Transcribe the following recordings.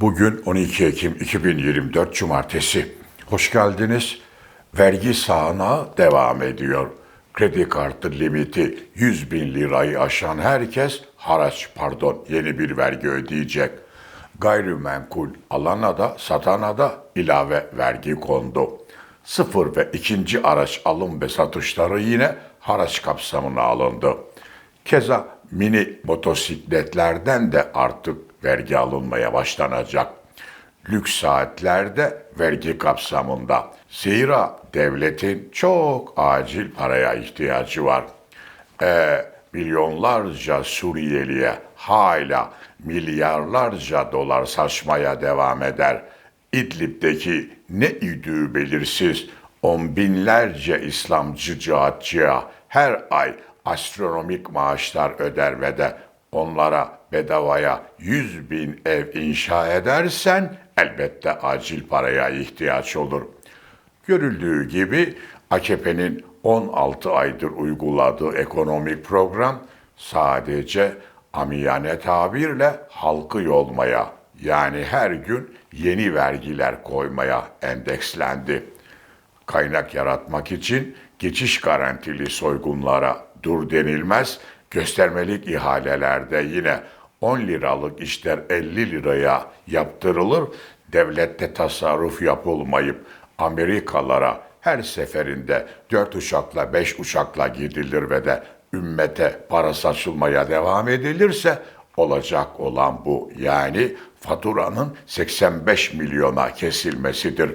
Bugün 12 Ekim 2024 Cumartesi. Hoş geldiniz. Vergi sağanağı devam ediyor. Kredi kartı limiti 100 bin lirayı aşan herkes haraç pardon yeni bir vergi ödeyecek. Gayrimenkul alana da satana da ilave vergi kondu. Sıfır ve ikinci araç alım ve satışları yine haraç kapsamına alındı. Keza mini motosikletlerden de artık vergi alınmaya başlanacak. Lüks saatlerde vergi kapsamında. Zira devletin çok acil paraya ihtiyacı var. E, milyonlarca Suriyeliye hala milyarlarca dolar saçmaya devam eder. İdlib'deki ne idüğü belirsiz on binlerce İslamcı cihatçıya her ay astronomik maaşlar öder ve de onlara bedavaya 100 bin ev inşa edersen elbette acil paraya ihtiyaç olur. Görüldüğü gibi AKP'nin 16 aydır uyguladığı ekonomik program sadece amiyane tabirle halkı yolmaya yani her gün yeni vergiler koymaya endekslendi. Kaynak yaratmak için geçiş garantili soygunlara dur denilmez, göstermelik ihalelerde yine 10 liralık işler 50 liraya yaptırılır, devlette tasarruf yapılmayıp Amerikalara her seferinde 4 uçakla 5 uçakla gidilir ve de ümmete para saçılmaya devam edilirse olacak olan bu. Yani faturanın 85 milyona kesilmesidir.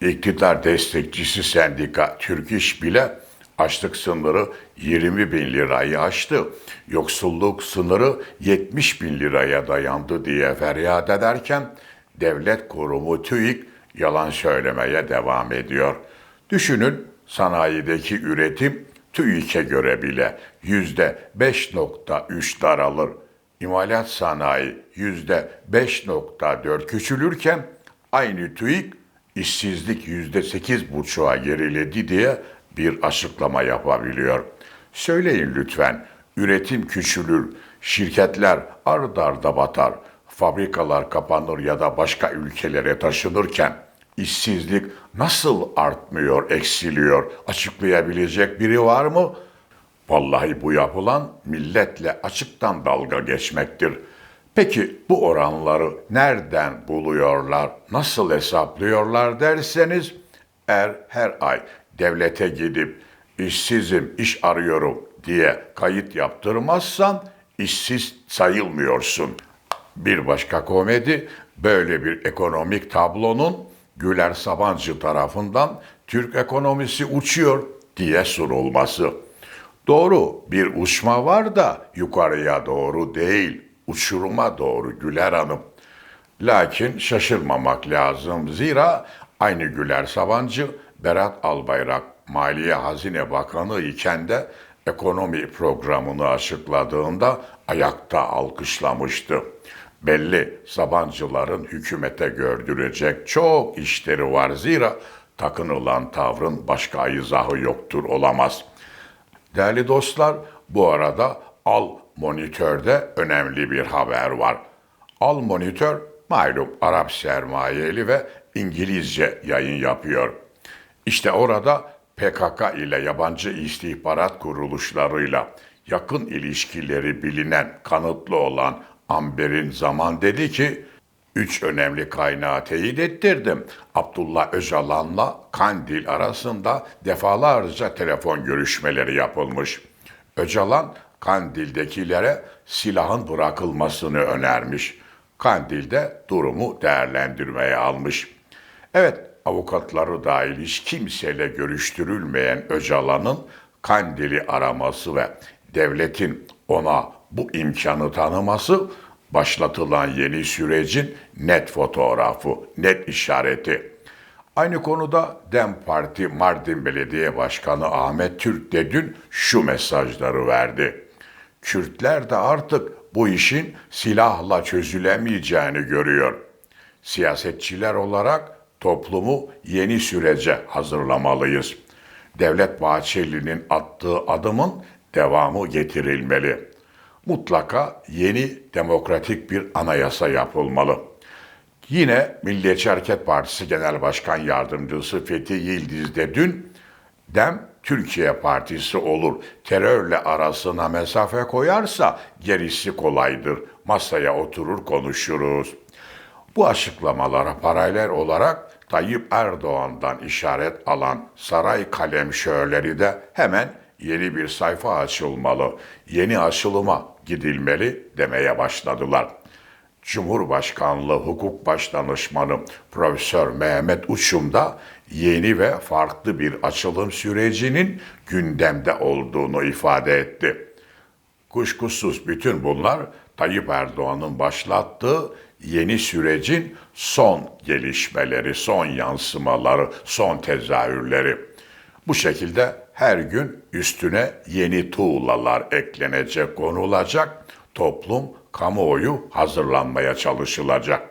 İktidar destekçisi sendika Türk İş bile açlık sınırı 20 bin lirayı aştı. Yoksulluk sınırı 70 bin liraya dayandı diye feryat ederken devlet kurumu TÜİK yalan söylemeye devam ediyor. Düşünün sanayideki üretim TÜİK'e göre bile yüzde 5.3 daralır. İmalat sanayi yüzde 5.4 küçülürken aynı TÜİK işsizlik yüzde sekiz buçuğa geriledi diye bir açıklama yapabiliyor. Söyleyin lütfen, üretim küçülür, şirketler ard arda batar, fabrikalar kapanır ya da başka ülkelere taşınırken işsizlik nasıl artmıyor, eksiliyor açıklayabilecek biri var mı? Vallahi bu yapılan milletle açıktan dalga geçmektir. Peki bu oranları nereden buluyorlar, nasıl hesaplıyorlar derseniz, eğer her ay devlete gidip işsizim, iş arıyorum diye kayıt yaptırmazsan işsiz sayılmıyorsun. Bir başka komedi böyle bir ekonomik tablonun Güler Sabancı tarafından Türk ekonomisi uçuyor diye sunulması. Doğru bir uçma var da yukarıya doğru değil, uçuruma doğru Güler Hanım. Lakin şaşırmamak lazım zira aynı Güler Sabancı Berat Albayrak Maliye Hazine Bakanı iken de ekonomi programını açıkladığında ayakta alkışlamıştı. Belli Sabancıların hükümete gördürecek çok işleri var zira takınılan tavrın başka izahı yoktur olamaz.'' Değerli dostlar, bu arada Al Monitör'de önemli bir haber var. Al Monitör, malum Arap sermayeli ve İngilizce yayın yapıyor. İşte orada PKK ile yabancı istihbarat kuruluşlarıyla yakın ilişkileri bilinen, kanıtlı olan Amber'in zaman dedi ki, Üç önemli kaynağı teyit ettirdim. Abdullah Öcalan'la Kandil arasında defalarca telefon görüşmeleri yapılmış. Öcalan Kandil'dekilere silahın bırakılmasını önermiş. Kandil de durumu değerlendirmeye almış. Evet, avukatları dahil hiç kimseyle görüştürülmeyen Öcalan'ın Kandil'i araması ve devletin ona bu imkanı tanıması başlatılan yeni sürecin net fotoğrafı, net işareti. Aynı konuda DEM Parti Mardin Belediye Başkanı Ahmet Türk de dün şu mesajları verdi. Kürtler de artık bu işin silahla çözülemeyeceğini görüyor. Siyasetçiler olarak toplumu yeni sürece hazırlamalıyız. Devlet Bahçeli'nin attığı adımın devamı getirilmeli.'' mutlaka yeni demokratik bir anayasa yapılmalı. Yine Milliyetçi Hareket Partisi Genel Başkan Yardımcısı Fethi Yıldız de dün Dem Türkiye Partisi olur. Terörle arasına mesafe koyarsa gerisi kolaydır. Masaya oturur konuşuruz. Bu açıklamalara paralel olarak Tayyip Erdoğan'dan işaret alan saray kalemşörleri de hemen yeni bir sayfa açılmalı, yeni açılıma gidilmeli demeye başladılar. Cumhurbaşkanlığı Hukuk Başdanışmanı Profesör Mehmet Uçum da yeni ve farklı bir açılım sürecinin gündemde olduğunu ifade etti. Kuşkusuz bütün bunlar Tayyip Erdoğan'ın başlattığı yeni sürecin son gelişmeleri, son yansımaları, son tezahürleri. Bu şekilde her gün üstüne yeni tuğlalar eklenecek, konulacak, toplum, kamuoyu hazırlanmaya çalışılacak.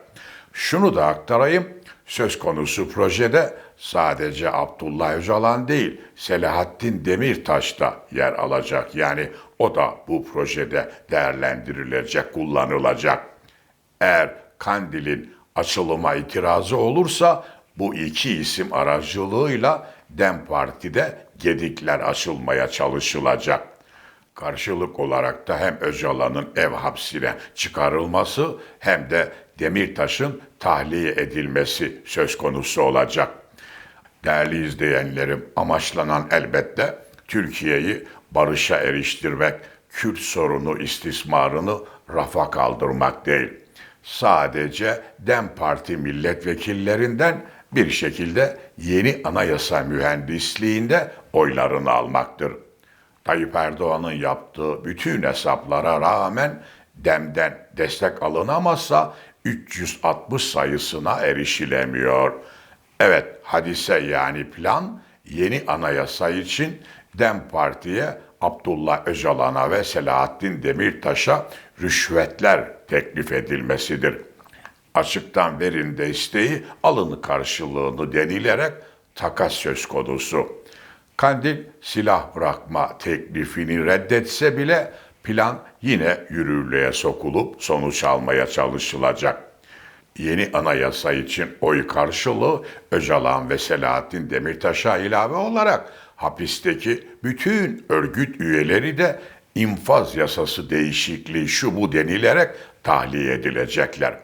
Şunu da aktarayım, söz konusu projede sadece Abdullah Öcalan değil, Selahattin Demirtaş da yer alacak. Yani o da bu projede değerlendirilecek, kullanılacak. Eğer Kandil'in açılıma itirazı olursa bu iki isim aracılığıyla DEM Parti'de gedikler açılmaya çalışılacak. Karşılık olarak da hem Öcalan'ın ev hapsine çıkarılması hem de Demirtaş'ın tahliye edilmesi söz konusu olacak. Değerli izleyenlerim, amaçlanan elbette Türkiye'yi barışa eriştirmek, Kürt sorunu istismarını rafa kaldırmak değil. Sadece DEM Parti milletvekillerinden bir şekilde yeni anayasa mühendisliğinde oylarını almaktır. Tayyip Erdoğan'ın yaptığı bütün hesaplara rağmen DEM'den destek alınamazsa 360 sayısına erişilemiyor. Evet, hadise yani plan yeni anayasa için DEM Parti'ye Abdullah Öcalan'a ve Selahattin Demirtaş'a rüşvetler teklif edilmesidir. Açıktan verin desteği, alın karşılığını denilerek takas söz konusu. Kandil silah bırakma teklifini reddetse bile plan yine yürürlüğe sokulup sonuç almaya çalışılacak. Yeni anayasa için oy karşılığı Öcalan ve Selahattin Demirtaş'a ilave olarak hapisteki bütün örgüt üyeleri de infaz yasası değişikliği şu bu denilerek tahliye edilecekler.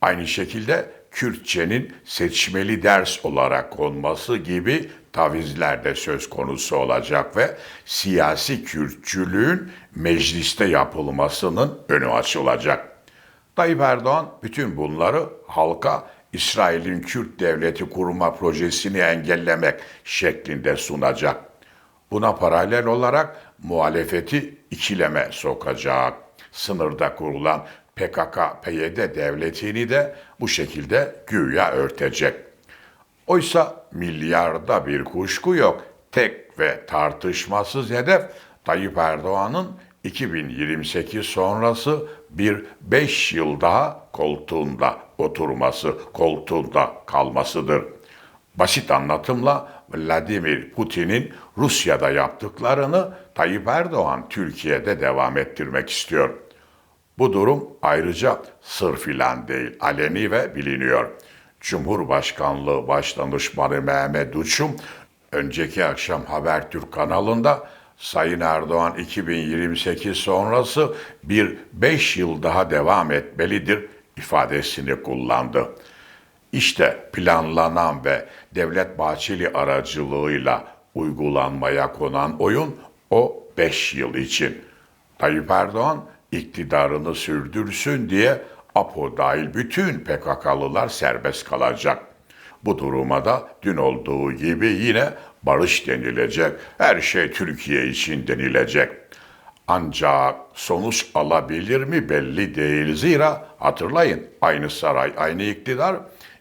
Aynı şekilde Kürtçenin seçmeli ders olarak konması gibi tavizler de söz konusu olacak ve siyasi Kürtçülüğün mecliste yapılmasının önü açılacak. Tayyip Erdoğan bütün bunları halka İsrail'in Kürt devleti kurma projesini engellemek şeklinde sunacak. Buna paralel olarak muhalefeti ikileme sokacak. Sınırda kurulan PKK-PYD devletini de bu şekilde güya örtecek. Oysa milyarda bir kuşku yok. Tek ve tartışmasız hedef Tayyip Erdoğan'ın 2028 sonrası bir 5 yıl daha koltuğunda oturması, koltuğunda kalmasıdır. Basit anlatımla Vladimir Putin'in Rusya'da yaptıklarını Tayyip Erdoğan Türkiye'de devam ettirmek istiyor. Bu durum ayrıca sır filan değil, aleni ve biliniyor. Cumhurbaşkanlığı Başdanışmanı Mehmet Uçum, önceki akşam Habertürk kanalında Sayın Erdoğan 2028 sonrası bir 5 yıl daha devam etmelidir ifadesini kullandı. İşte planlanan ve Devlet Bahçeli aracılığıyla uygulanmaya konan oyun o 5 yıl için. Tayyip Erdoğan iktidarını sürdürsün diye APO dahil bütün PKK'lılar serbest kalacak. Bu duruma da dün olduğu gibi yine barış denilecek, her şey Türkiye için denilecek. Ancak sonuç alabilir mi belli değil. Zira hatırlayın aynı saray, aynı iktidar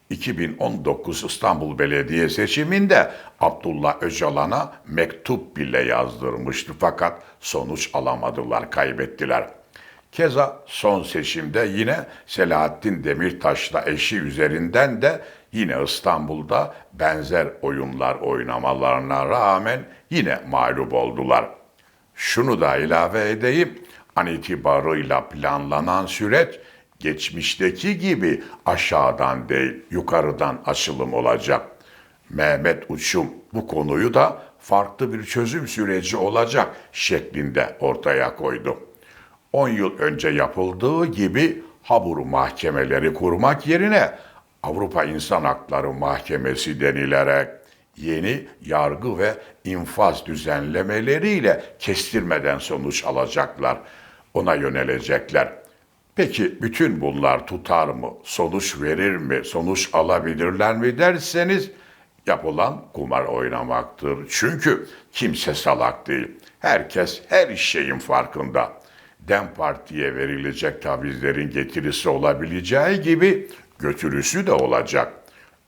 2019 İstanbul Belediye seçiminde Abdullah Öcalan'a mektup bile yazdırmıştı fakat sonuç alamadılar, kaybettiler. Keza son seçimde yine Selahattin Demirtaş'la eşi üzerinden de yine İstanbul'da benzer oyunlar oynamalarına rağmen yine mağlup oldular. Şunu da ilave edeyim, an itibarıyla planlanan süreç geçmişteki gibi aşağıdan değil yukarıdan açılım olacak. Mehmet Uçum bu konuyu da farklı bir çözüm süreci olacak şeklinde ortaya koydu. 10 yıl önce yapıldığı gibi habur mahkemeleri kurmak yerine Avrupa İnsan Hakları Mahkemesi denilerek yeni yargı ve infaz düzenlemeleriyle kestirmeden sonuç alacaklar. Ona yönelecekler. Peki bütün bunlar tutar mı? Sonuç verir mi? Sonuç alabilirler mi derseniz yapılan kumar oynamaktır. Çünkü kimse salak değil. Herkes her şeyin farkında. Dem Parti'ye verilecek tavizlerin getirisi olabileceği gibi götürüsü de olacak.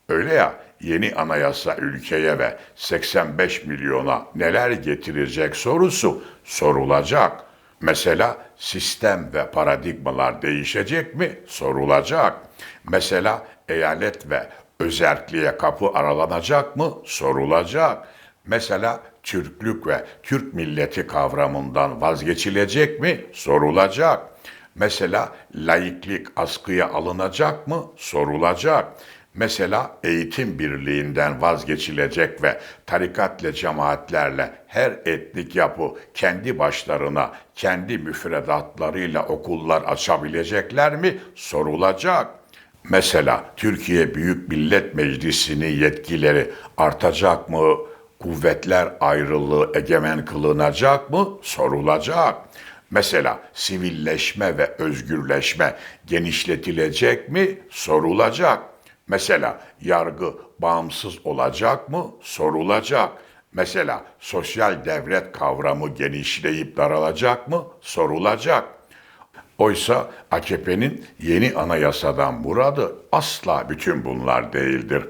Öyle ya yeni anayasa ülkeye ve 85 milyona neler getirecek sorusu sorulacak. Mesela sistem ve paradigmalar değişecek mi? Sorulacak. Mesela eyalet ve özerkliğe kapı aralanacak mı? Sorulacak. Mesela Türklük ve Türk milleti kavramından vazgeçilecek mi? Sorulacak. Mesela laiklik askıya alınacak mı? Sorulacak. Mesela eğitim birliğinden vazgeçilecek ve tarikatla cemaatlerle her etnik yapı kendi başlarına, kendi müfredatlarıyla okullar açabilecekler mi? Sorulacak. Mesela Türkiye Büyük Millet Meclisi'nin yetkileri artacak mı? Kuvvetler ayrılığı egemen kılınacak mı? Sorulacak. Mesela sivilleşme ve özgürleşme genişletilecek mi? Sorulacak. Mesela yargı bağımsız olacak mı? Sorulacak. Mesela sosyal devlet kavramı genişleyip daralacak mı? Sorulacak. Oysa AKP'nin yeni anayasadan muradı asla bütün bunlar değildir.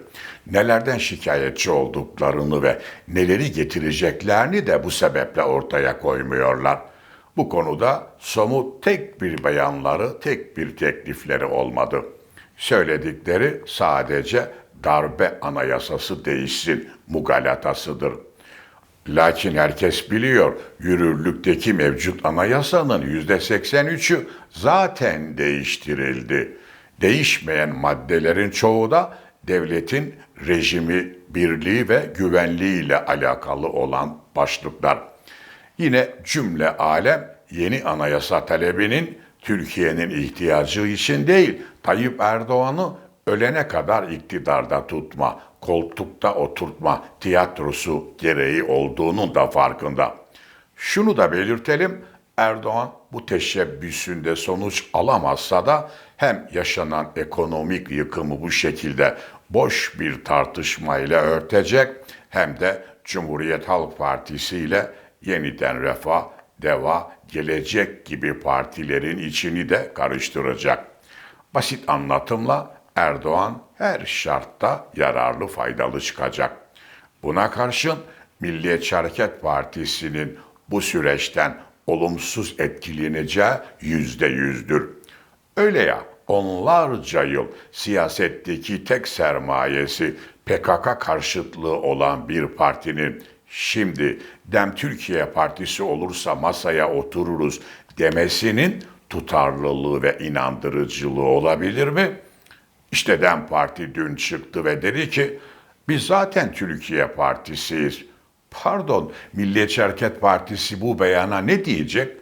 Nelerden şikayetçi olduklarını ve neleri getireceklerini de bu sebeple ortaya koymuyorlar. Bu konuda somut tek bir beyanları, tek bir teklifleri olmadı. Söyledikleri sadece darbe anayasası değişsin mugalatasıdır. Lakin herkes biliyor yürürlükteki mevcut anayasanın yüzde 83'ü zaten değiştirildi. Değişmeyen maddelerin çoğu da devletin rejimi, birliği ve güvenliği ile alakalı olan başlıklar. Yine cümle alem yeni anayasa talebinin Türkiye'nin ihtiyacı için değil, Tayyip Erdoğan'ı ölene kadar iktidarda tutma, koltukta oturtma tiyatrosu gereği olduğunun da farkında. Şunu da belirtelim, Erdoğan bu teşebbüsünde sonuç alamazsa da hem yaşanan ekonomik yıkımı bu şekilde boş bir tartışmayla örtecek hem de Cumhuriyet Halk Partisi ile yeniden refah, deva, gelecek gibi partilerin içini de karıştıracak. Basit anlatımla Erdoğan her şartta yararlı faydalı çıkacak. Buna karşın Milliyetçi Hareket Partisi'nin bu süreçten olumsuz etkileneceği yüzde yüzdür. Öyle ya onlarca yıl siyasetteki tek sermayesi PKK karşıtlığı olan bir partinin şimdi Dem Türkiye Partisi olursa masaya otururuz demesinin tutarlılığı ve inandırıcılığı olabilir mi? İşte Dem Parti dün çıktı ve dedi ki biz zaten Türkiye Partisiyiz. Pardon, Milliyetçi Hareket Partisi bu beyana ne diyecek?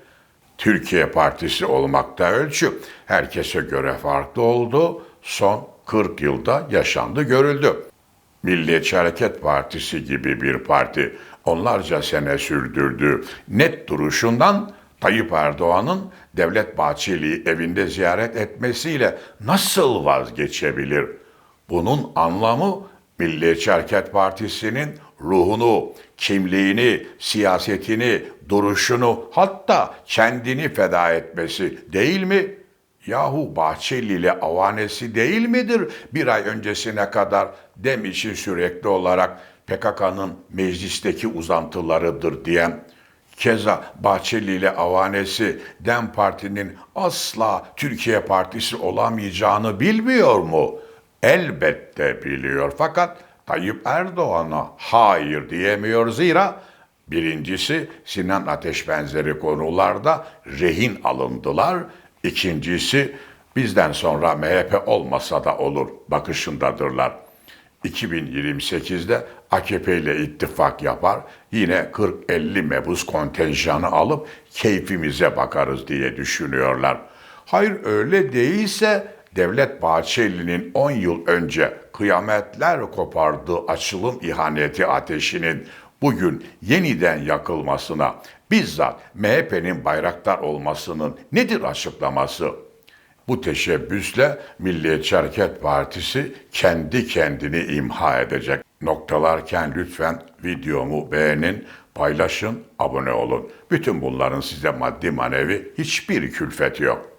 Türkiye Partisi olmakta ölçü. Herkese göre farklı oldu. Son 40 yılda yaşandı görüldü. Milliyetçi Hareket Partisi gibi bir parti onlarca sene sürdürdüğü net duruşundan Tayyip Erdoğan'ın Devlet Bahçeli'yi evinde ziyaret etmesiyle nasıl vazgeçebilir? Bunun anlamı Milliyetçi Hareket Partisi'nin ruhunu, kimliğini, siyasetini, duruşunu hatta kendini feda etmesi değil mi? Yahu Bahçeli ile avanesi değil midir bir ay öncesine kadar dem için sürekli olarak PKK'nın meclisteki uzantılarıdır diyen Keza Bahçeli ile avanesi Dem Parti'nin asla Türkiye Partisi olamayacağını bilmiyor mu? Elbette biliyor fakat Tayyip Erdoğan'a hayır diyemiyor zira birincisi Sinan Ateş benzeri konularda rehin alındılar. İkincisi Bizden sonra MHP olmasa da olur bakışındadırlar. 2028'de AKP ile ittifak yapar, yine 40-50 mebus kontenjanı alıp keyfimize bakarız diye düşünüyorlar. Hayır öyle değilse Devlet Bahçeli'nin 10 yıl önce kıyametler kopardığı açılım ihaneti ateşinin bugün yeniden yakılmasına, bizzat MHP'nin bayraktar olmasının nedir açıklaması? Bu teşebbüsle Milliyetçi Hareket Partisi kendi kendini imha edecek. Noktalarken lütfen videomu beğenin, paylaşın, abone olun. Bütün bunların size maddi manevi hiçbir külfeti yok.